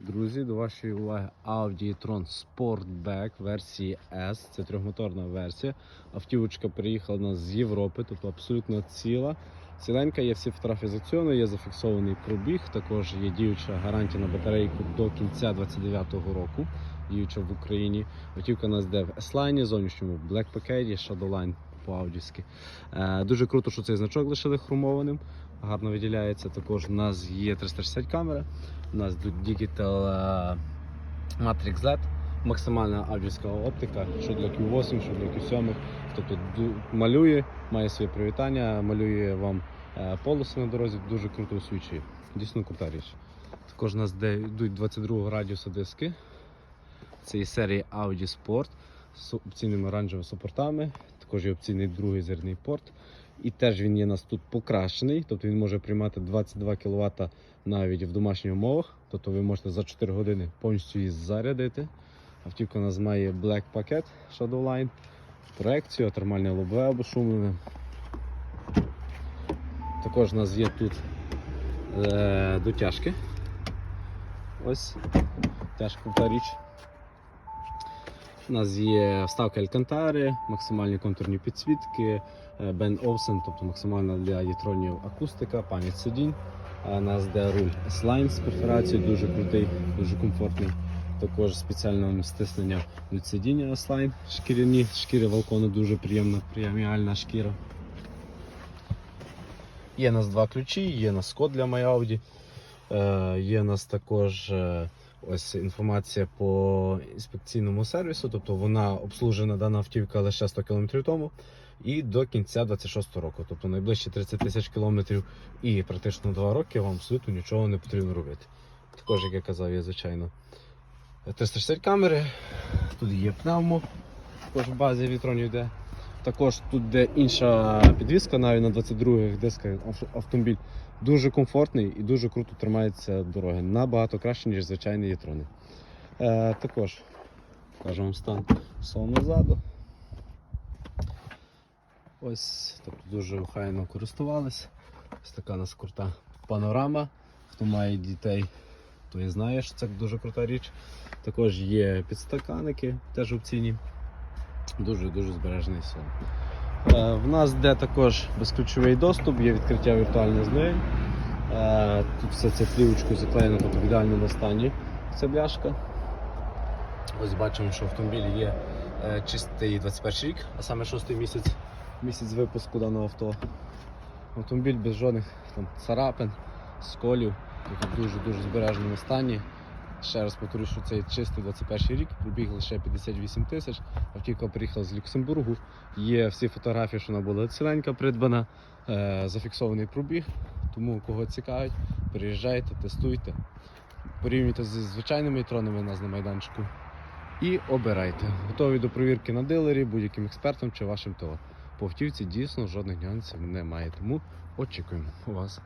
Друзі, до вашої уваги Audi e-tron Sportback версії S. Це трьохмоторна версія. Автівочка приїхала нас з Європи, тобто абсолютно ціла. Ціленька, є всі фотографії є зафіксований пробіг. Також є діюча гарантія на батарейку до кінця 29-го року. Діюча в Україні. Автівка нас йде в S-Line, зовнішньому Black пакеті, Shadowline по-аудівськи. Е, дуже круто, що цей значок лишили хромованим. Гарно виділяється. Також у нас є 360 камера. У нас тут Digital е, Matrix LED, максимальна аудіоська оптика, що для Q8, що для Q7. Тобто малює, має своє привітання, малює вам е, полоси на дорозі, дуже круто освічує. Дійсно крута річ. Також у нас йдуть 22 радіуса диски. Це серії Audi Sport з опційними оранжевими супортами. Також є опційний другий зерний порт. І теж він є нас тут покращений, тобто він може приймати 22 кВт навіть в домашніх умовах. Тобто ви можете за 4 години повністю її зарядити. Автівка у нас має Black пакет Shadowline, проекцію, термальне лобове обошумлене. Також у нас є тут е, дотяжки. Ось тяжка та річ. У нас є вставка Алькантари, максимальні контурні підсвітки, е, Бен Олсен, тобто максимальна для єтронів акустика, пам'ять сидінь. У нас де руль S-Line з перфорацією, дуже крутий, дуже комфортний. Також спеціальне стиснення від сидіння S-Line, шкіряні, шкіри валкону дуже приємна, преміальна шкіра. Є у нас два ключі, є у нас код для MyAudi. Е, є у нас також е, ось інформація по інспекційному сервісу, тобто вона обслужена дана автівка лише 100 км тому і до кінця 26 року. Тобто найближчі 30 тисяч кілометрів і практично 2 роки вам абсолютно нічого не потрібно робити. Також, як я казав, є звичайно 360 камери, тут є пневмо, також в базі вітронів йде. Також тут де інша підвізка, навіть на 22-х дисках автомобіль дуже комфортний і дуже круто тримається дороги. Набагато краще, ніж звичайні єтрони. Е, також покажу вам стан салону ззаду. Ось, тобто дуже охайно користувались. Ось така у нас крута панорама. Хто має дітей, той знає, що це дуже крута річ. Також є підстаканники, теж опційні. Дуже-дуже збережений сон. Е, в нас де також безключовий доступ, є відкриття віртуальних дверей. Е, тут все це плівочкою заклеєно тобто в ідеальному стані ця бляшка. Ось бачимо, що автомобіль є е, чистий 21 рік, а саме 6 місяць, місяць випуску даного авто. Автомобіль без жодних там, царапин, сколів, в дуже-дуже збереженому стані. Ще раз повторю, що це чистий 21 рік, пробіг лише 58 тисяч. Автівка приїхала з Люксембургу. Є всі фотографії, що вона була ціленька придбана, е, зафіксований пробіг. Тому кого цікавить, приїжджайте, тестуйте, порівнюйте зі звичайними тронами у нас на майданчику і обирайте. Готові до провірки на дилері, будь-яким експертом чи вашим ТО. По автівці дійсно жодних нюансів немає, тому очікуємо у вас.